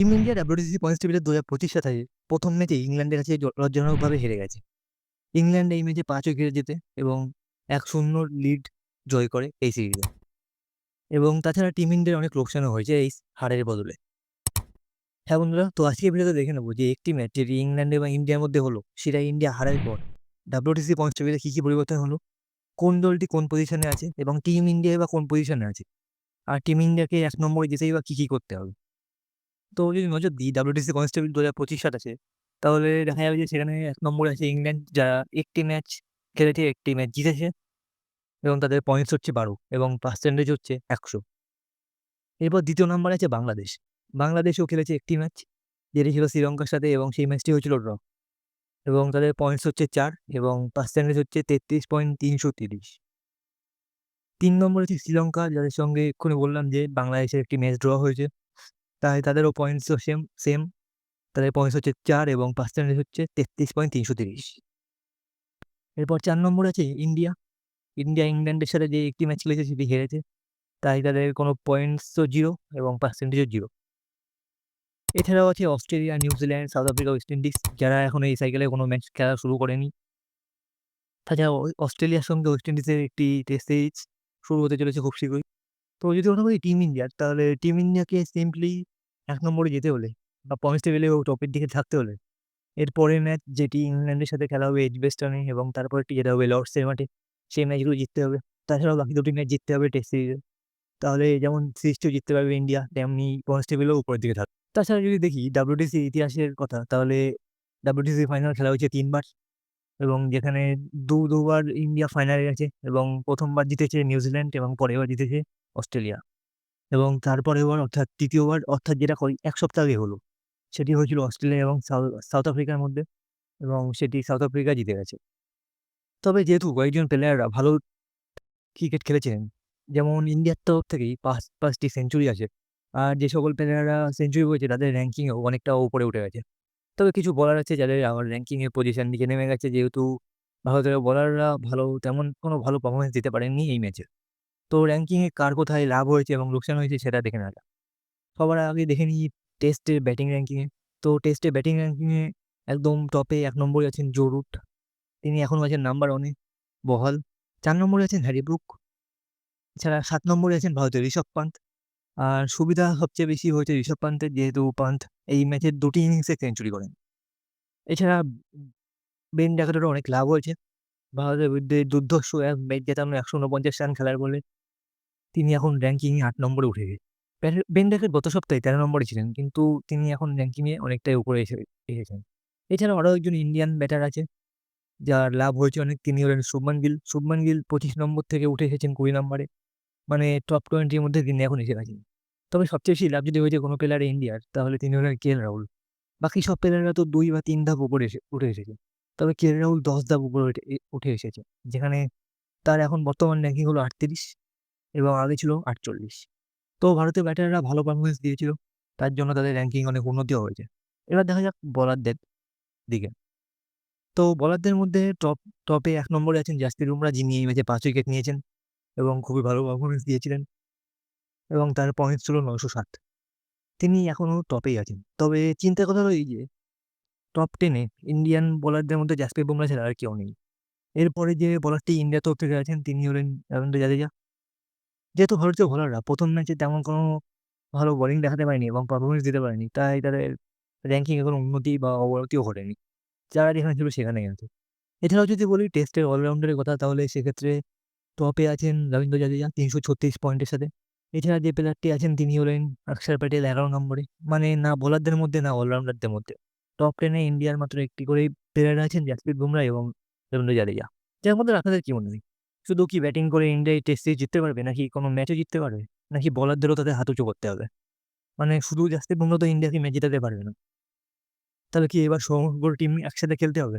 Team India WTC points টেবিলে দু হাজার পঁচিশ সালে প্রথম ম্যাচে ইংল্যান্ডের কাছে লজ্জাজনকভাবে হেরে গেছে। ইংল্যান্ড এই ম্যাচে পাঁচ উইকেটে জেতে এবং এক শূন্য লিড জয় করে এই সিরিজে। এবং তাছাড়া টিম ইন্ডিয়ার অনেক লোকসানও হয়েছে এই হারের বদলে। হ্যাঁ বন্ধুরা, তো আজকে ভিডিওতে দেখে নেব যে একটি ম্যাচ যেটি ইংল্যান্ড এবং ইন্ডিয়ার মধ্যে হলো, সেটা ইন্ডিয়া হারের পর ডাব্লিউটিসি পয়েন্টস টেবিলে কী কী পরিবর্তন হলো, কোন দলটি কোন পজিশনে আছে এবং টিম ইন্ডিয়া বা কোন পজিশনে আছে। আর টিম ইন্ডিয়াকে এক নম্বরে যেতেই বা কী কী করতে হবে। তো যদি নজর দিই ডাব্লিউটিসি কনস্টেবল দু হাজার পঁচিশ সাল আছে, তাহলে দেখা যাবে যে সেখানে এক নম্বরে আছে ইংল্যান্ড যারা একটি ম্যাচ খেলেছে, একটি ম্যাচ জিতেছে এবং তাদের পয়েন্টস হচ্ছে বারো এবং পার্সেন্টেজ হচ্ছে একশো। এরপর দ্বিতীয় নম্বরে আছে বাংলাদেশ। বাংলাদেশও খেলেছে একটি ম্যাচ যেটি ছিল শ্রীলঙ্কার সাথে এবং সেই ম্যাচটি হয়েছিল ড্র এবং তাদের পয়েন্টস হচ্ছে চার এবং পার্সেন্টেজ হচ্ছে তেত্রিশ পয়েন্ট তিনশো তিরিশ। তিন নম্বরে হচ্ছে শ্রীলঙ্কা, যাদের সঙ্গে এক্ষুনি বললাম যে বাংলাদেশের একটি ম্যাচ ড্র হয়েছে। তাই তাদেরও পয়েন্টসও সেম সেম তাদের পয়েন্টস হচ্ছে চার এবং পার্সেন্টেজ হচ্ছে তেত্রিশ পয়েন্ট তিনশো তিরিশ। এরপর চার নম্বর আছে ইন্ডিয়া ইন্ডিয়া ইংল্যান্ডের সাথে যে একটি ম্যাচ খেলেছে সেটি হেরেছে। তাই তাদের কোনো পয়েন্টসও জিরো এবং পার্সেন্টেজও জিরো এছাড়াও আছে Australia New Zealand South Africa West Indies যারা এখন এই সাইকেলে কোনো ম্যাচ খেলা শুরু করেনি। তাছাড়া অস্ট্রেলিয়ার সঙ্গে ওয়েস্ট ইন্ডিজের একটি টেস্ট সিরিজ শুরু হতে চলেছে খুব শীঘ্রই। তো যদি কথা বলি টিম ইন্ডিয়ার তাহলে টিম ইন্ডিয়াকে সিম্পলি এক নম্বরে যেতে হলে বা পয়েন্টস টেবিলে টপের দিকে থাকতে হলে এর পরের ম্যাচ যেটি ইংল্যান্ডের সাথে খেলা হবে এজবেস্টনে এবং তারপরটি যেটা হবে লর্ডসের মাঠে, সেই ম্যাচগুলো জিততে হবে। তাছাড়াও বাকি দুটি ম্যাচ জিততে হবে টেস্ট সিরিজে তাহলে যেমন সিরিজটিও জিততে পারবে ইন্ডিয়া, তেমনি পয়েন্টস টেবিলেও উপরের দিকে থাকবে। তাছাড়া যদি দেখি ডাব্লিউটিসি ইতিহাসের কথা, তাহলে ডাব্লিউটিসি ফাইনাল খেলা হয়েছে তিনবার এবং যেখানে দু দুবার ইন্ডিয়া ফাইনালে গেছে এবং প্রথমবার জিতেছে নিউজিল্যান্ড এবং পরেরবার জিতেছে অস্ট্রেলিয়া। এবং তারপরেবার অর্থাৎ তৃতীয়বার অর্থাৎ যেটা কই এক সপ্তাহ আগে হলো। সেটি হয়েছিল অস্ট্রেলিয়া এবং সাউ- সাউথ আফ্রিকার মধ্যে এবং সেটি সাউথ আফ্রিকা জিতে গেছে। তবে যেহেতু কয়েকজন প্লেয়াররা ভালো ক্রিকেট খেলেছিলেন যেমন ইন্ডিয়ার তরফ থেকেই পাঁচ, পাঁচটি সেঞ্চুরি আছে। আর যে সকল প্লেয়াররা সেঞ্চুরি করেছে তাদের র্যাঙ্কিংয়েও অনেকটা উপরে উঠে গেছে। তবে কিছু বলার আছে যাদের আমার র্যাঙ্কিংয়ের পজিশন নিচে নেমে গেছে, যেহেতু ভারতের বলাররা ভালো, তেমন কোনো ভালো পারফরমেন্স দিতে পারেননি এই ম্যাচে তো র্যাঙ্কিংয়ে কার কোথায় লাভ হয়েছে এবং লোকসান হয়েছে সেটা দেখে নেওয়া সবার আগে দেখে নিই টেস্টের ব্যাটিং র্যাঙ্কিংয়ে তো টেস্টে ব্যাটিং র্যাঙ্কিংয়ে একদম টপে এক নম্বরে আছেন জো রুট তিনি এখনও আছেন নাম্বার ওয়ানে বহাল। চার নম্বরে আছেন হ্যারি ব্রুক এছাড়া সাত নম্বরে আছেন ভারতের ঋষভ পান্ত আর সুবিধা সবচেয়ে বেশি হয়েছে ঋষভ পান্তের, যেহেতু পান্ত এই ম্যাচের দুটি ইনিংসে সেঞ্চুরি করেন। এছাড়া বেন ডাকাতেরও অনেক লাভ হয়েছে। ভারতের বিরুদ্ধে দুর্ধর্ষ এক ম্যাচ জেতানো একশো উনপঞ্চাশ রান খেলার বলে তিনি এখন র্যাঙ্কিংয়ে আট নম্বরে উঠে গেছে। বেন- গত সপ্তাহে তেরো নম্বরে ছিলেন, কিন্তু তিনি এখন র্যাঙ্কিংয়ে অনেকটাই উপরে এসে, এসেছেন। এছাড়াও আরও একজন ইন্ডিয়ান ব্যাটার আছে, যার লাভ হয়েছে অনেক, তিনি হলেন শুভমান গিল শুভমান গিল পঁচিশ নম্বর থেকে উঠে এসেছেন কুড়ি নম্বরে মানে টপ টোয়েন্টির মধ্যে তিনি এখন এসে গেছেন তবে সবচেয়ে বেশি লাভ যদি হয়েছে কোনো প্লেয়ার ইন্ডিয়ার তাহলে তিনি হলেন কে রাহুল বাকি সব প্লেয়াররা তো দুই বা তিন ধাপ উপরে এসে, উঠে এসেছে। তবে কে রাহুল দশ ধাপ উপরে উঠে এসেছে। যেখানে তার এখন বর্তমান র্যাঙ্কিং হলো আটত্রিশ। এবং আগে ছিল আটচল্লিশ। তো ভারতের ব্যাটাররা ভালো পারফরমেন্স দিয়েছিল, তার জন্য তাদের র্যাঙ্কিং অনেক উন্নতিও হয়েছে। এবার দেখা যাক বলারদের দিকে। তো বলারদের মধ্যে টপ টপে এক নম্বরে আছেন জাসপ্রীত বুমরা যিনি এই ম্যাচে পাঁচ উইকেট নিয়েছেন এবং খুবই ভালো পারফরমেন্স দিয়েছিলেন এবং তার পয়েন্টস ছিল নশো ষাট। তিনি এখনও টপেই আছেন। তবে চিন্তার কথা হলো এই যে টপ টেনে ইন্ডিয়ান বোলারদের মধ্যে জাসপ্রীত বুমরা ছাড়া আর কেউ নেই। এরপরে যে বলারটি ইন্ডিয়া তরফ থেকে আছেন, তিনি হলেন রবীন্দ্র জাদেজা যেহেতু ভারতীয় বোলাররা প্রথম ম্যাচে তেমন কোনো ভালো বোলিং দেখাতে পারেনি এবং পারফরমেন্স দিতে পারেনি, তাই তাদের র্যাঙ্কিংয়ে কোনো উন্নতি বা অবনতিও ঘটেনি। যারা যেখানে ছিল সেখানে কিন্তু। এছাড়াও যদি বলি টেস্টের অলরাউন্ডারের কথা, তাহলে সেক্ষেত্রে টপে আছেন রবীন্দ্র জাদেজা, তিনশো ছত্রিশ পয়েন্টের সাথে। এছাড়া যে প্লেয়ারটি আছেন, তিনি হলেন অক্ষর প্যাটেল এগারো নম্বরে। মানে না বোলারদের মধ্যে, না অলরাউন্ডারদের মধ্যে। টপ টেনে ইন্ডিয়ার মাত্র একটি করেই প্লেয়ার আছেন জাসপ্রীত বুমরা এবং রবীন্দ্র জাদেজা। যার মধ্যে আপনাদের কি মনে হয়? শুধু কি ব্যাটিং করে ইন্ডিয়া এই টেস্টে জিততে পারবে? নাকি কোনো ম্যাচও জিততে পারবে? নাকি বলারদেরও তাদের হাত উঁচু করতে হবে? মানে শুধু জাস্তি বুমরা তো ইন্ডিয়াকে ম্যাচ জেতাতে পারবে না। তাহলে কি এবার সমগ্র টিম একসাথে খেলতে হবে?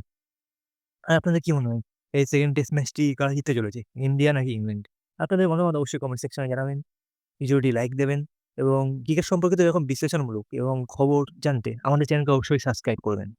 আর আপনাদের কি মনে হয়? এই সেকেন্ড টেস্ট ম্যাচটি কারা জিততে চলেছে? ইন্ডিয়া নাকি ইংল্যান্ড আপনাদের মতামত অবশ্যই কমেন্ট সেকশনে জানাবেন। ভিডিওটি লাইক দেবেন এবং ক্রিকেট সম্পর্কিত এরকম বিশ্লেষণমূলক এবং খবর জানতে আমাদের চ্যানেলকে অবশ্যই সাবস্ক্রাইব করবেন।